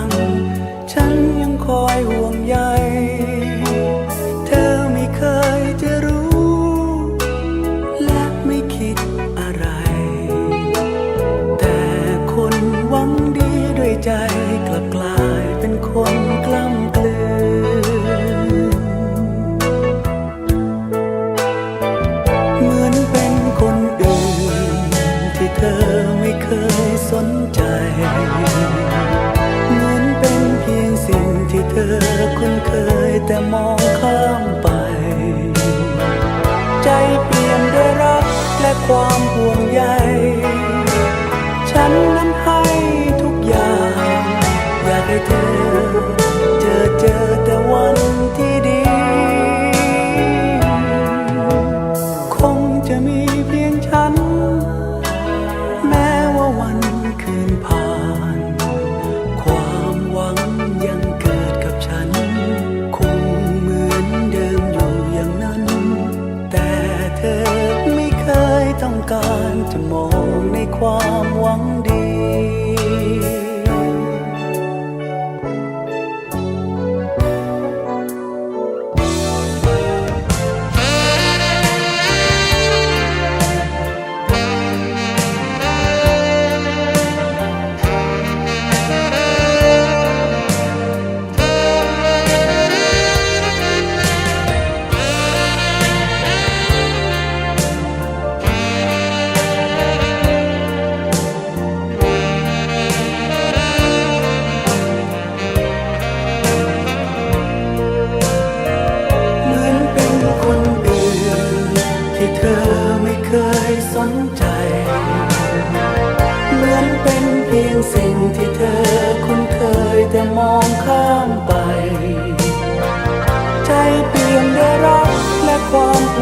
ัง ฉันยังคอยห่วงใย เธอไม่เคยจะรู้ และไม่คิดอะไร แต่คนหวังดีด้วยใจกลับกลายเป็นคนกล้ำกลืนเหมือนเป็นคนอื่น ที่เธอไม่เคยสนใจ สิ่งที่เธอคุ้นเคยแต่มองข้ามไป ใจเปลี่ยนด้วยรักและความห่วงใยารจะมองในความหวังดี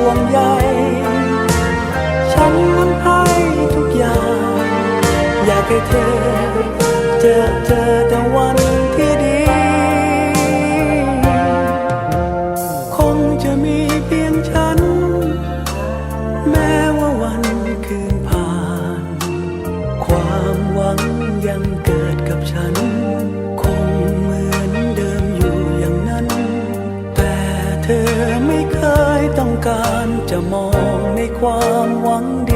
ส่งใยฉันนั้นให้ทุกอย่าง อยากให้เธอ เจอเจอแต่วันที่ดี คงจะมีเพียงฉัน แม้ว่าวันคืนผ่าน ความหวังยังเกิดกับฉัน การจะมองในความหวังดี